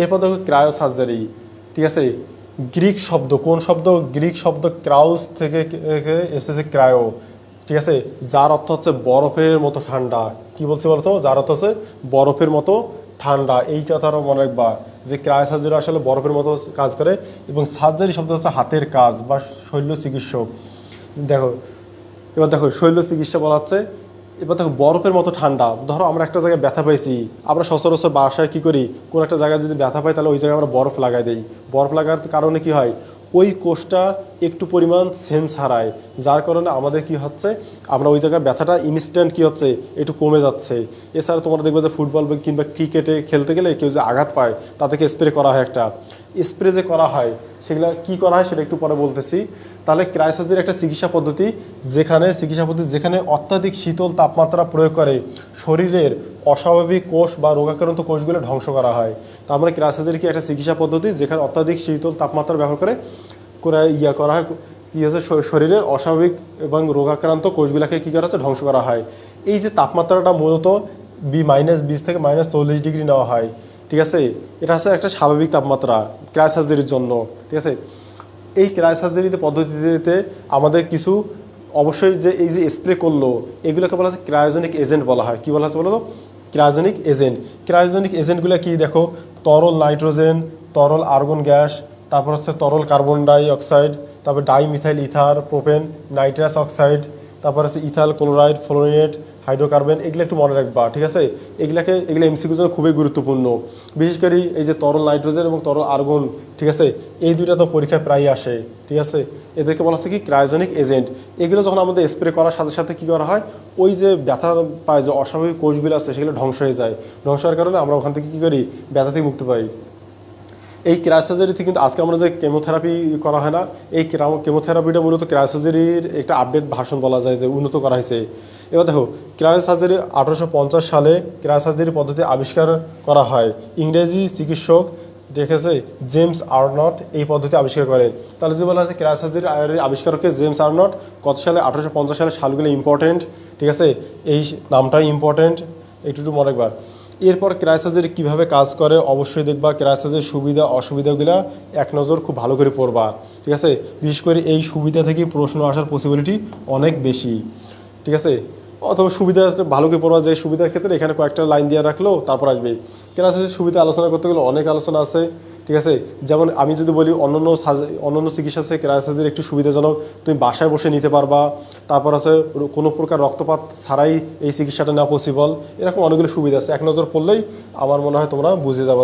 এরপর দেখো cryo surgery, ঠিক আছে? গ্রিক শব্দ, কোন শব্দ? গ্রিক শব্দ ক্রাউস থেকে এসেছে ক্রায়ো, ঠিক আছে? যার অর্থ হচ্ছে বরফের মতো ঠান্ডা। কি বলছি বলতো? যার অর্থ হচ্ছে বরফের মতো ঠান্ডা। এই কথারও মনে রাখবা যে ক্রায় সার্জারি আসলে বরফের মতো কাজ করে এবং সার্জারি শব্দ হচ্ছে হাতের কাজ বা শৈল্য চিকিৎসক। দেখো, এবার দেখো, শৈল্য চিকিৎসা বলা হচ্ছে এবার দেখো বরফের মতো ঠান্ডা। ধরো আমরা একটা জায়গায় ব্যথা পাইছি, আমরা সচরাচর বাসায় কী করি? কোনো একটা জায়গায় যদি ব্যথা পাই, তাহলে ওই জায়গায় আমরা বরফ লাগাই দিই। বরফ লাগার কারণে কি হয়? ওই কোষটা একটু পরিমাণ সেন্স হারায়, যার কারণে আমাদের কি হচ্ছে, আমরা ওই জায়গায় ব্যথাটা ইনস্ট্যান্ট কি হচ্ছে, একটু কমে যাচ্ছে। এছাড়া তোমরা দেখবে যে ফুটবল কিংবা ক্রিকেটে খেলতে গেলে কেউ যে আঘাত পায়, তাদেরকে স্প্রে করা হয় একটা। স্প্রে যে করা হয়, সেগুলো কি করা হয় সেটা একটু পরে বলতেছি। তাহলে ক্রাইসার্জির একটা চিকিৎসা পদ্ধতি, যেখানে, চিকিৎসা পদ্ধতি যেখানে অত্যাধিক শীতল তাপমাত্রা প্রয়োগ করে, শরীরের অস্বাভাবিক কোষ বা রোগাক্রান্ত কোষগুলো ধ্বংস করা হয়। তার মানে ক্রাইসার্জির কি একটা চিকিৎসা পদ্ধতি, যেখানে অত্যাধিক শীতল তাপমাত্রা ব্যবহার করে করে ইয়া করা হয়, কী হচ্ছে শরীরের অস্বাভাবিক এবং রোগাক্রান্ত কোষগুলোকে কী করা হচ্ছে? ধ্বংস করা হয়। এই যে তাপমাত্রাটা মূলত বি মাইনাস বিশ থেকে মাইনাস চল্লিশ ডিগ্রি নেওয়া হয়, ঠিক আছে? এটা হচ্ছে একটা স্বাভাবিক তাপমাত্রা ক্রায় সার্জারির জন্য, ঠিক আছে? এই ক্রায় সার্জারিতে পদ্ধতিতে আমাদের কিছু অবশ্যই যে এই যে স্প্রে করল, এগুলোকে বলা হচ্ছে ক্রায়োজেনিক এজেন্ট বলা হয়। কি বলা হচ্ছে বলো তো ক্রায়োজেনিক এজেন্ট ক্রায়োজেনিক এজেন্টগুলো কি দেখো? তরল নাইট্রোজেন তরল আর্গন গ্যাস তারপর হচ্ছে তরল কার্বন ডাই অক্সাইড তারপর dimethyl ether, propane, nitrous oxide, তারপর হচ্ছে ইথাল ক্লোরাইড, ফ্লোরিনেট, হাইড্রোকার্বন, এগুলো একটু মনে রাখবা, ঠিক আছে? এগুলাকে, এগুলো এমসিকিউর জন্য খুবই গুরুত্বপূর্ণ। বিশেষ করে এই যে তরল নাইট্রোজেন এবং তরল আর্গন, ঠিক আছে? এই দুইটা তো পরীক্ষায় প্রায়ই আসে, ঠিক আছে? এদেরকে বলা হচ্ছে কি ক্রায়োজেনিক এজেন্ট। এগুলো যখন আমাদের স্প্রে করার সাথে সাথে কী করা হয়? ওই যে ব্যথা পায়, যে অস্বাভাবিক কোষগুলো আছে, সেগুলো ধ্বংস হয়ে যায়। ধ্বংস হওয়ার কারণে আমরা ওখান থেকে কী করি? ব্যথা থেকে মুক্তি পাই। এই ক্রায়োসার্জারিতে কিন্তু আজকে আমরা যে কেমোথেরাপি করা হয় না, এই কেমোথেরাপিটা মূলত ক্রায়োসার্জারির একটা আপডেট ভার্সন বলা যায় যে উন্নত করা হয়েছে। এবার দেখো ক্রায়োসার্জারি আঠারোশো পঞ্চাশ সালে ক্রায়োসার্জারি পদ্ধতি আবিষ্কার করা হয়। ইংরেজি চিকিৎসক দেখেছে জেমস আর্নট এই পদ্ধতি আবিষ্কার করেন। তাহলে যদি বলা হয় ক্রায়োসার্জারি আবিষ্কারকে জেমস আর্নট। কত সালে? আঠারোশো পঞ্চাশ সালে সালগুলো ইম্পর্টেন্ট ঠিক আছে? এই নামটাই ইম্পর্টেন্ট একটু একটু মনে রাখবা। এরপর ক্রাইসাজের কীভাবে কাজ করে, অবশ্যই দেখবা ক্রাইসাজের সুবিধা, অসুবিধাগুলো এক নজর খুব ভালো করে পড়বা। ঠিক আছে? বিশেষ করে এই সুবিধা থেকে প্রশ্ন আসার পসিবিলিটি অনেক বেশি। ঠিক আছে? অথবা সুবিধা ভালো করে পড়বা যে সুবিধার ক্ষেত্রে এখানে কয়েকটা লাইন দিয়ে রাখল, তারপর আসবে। ক্রাইসার্জারির সুবিধা আলোচনা করতে গেলে অনেক আলোচনা আছে। ঠিক আছে? যেমন আমি যদি বলি অন্যান্য অন্যান্য চিকিৎসা আছে একটু সুবিধাজনক, তুমি বাসায় বসে নিতে পারবা। তারপর হচ্ছে কোনো প্রকার রক্তপাত ছাড়াই এই চিকিৎসাটা নেওয়া পসিবল এরকম অনেকগুলো সুবিধা আছে। এক নজর পড়লেই আমার মনে হয় তোমরা বুঝে যাবা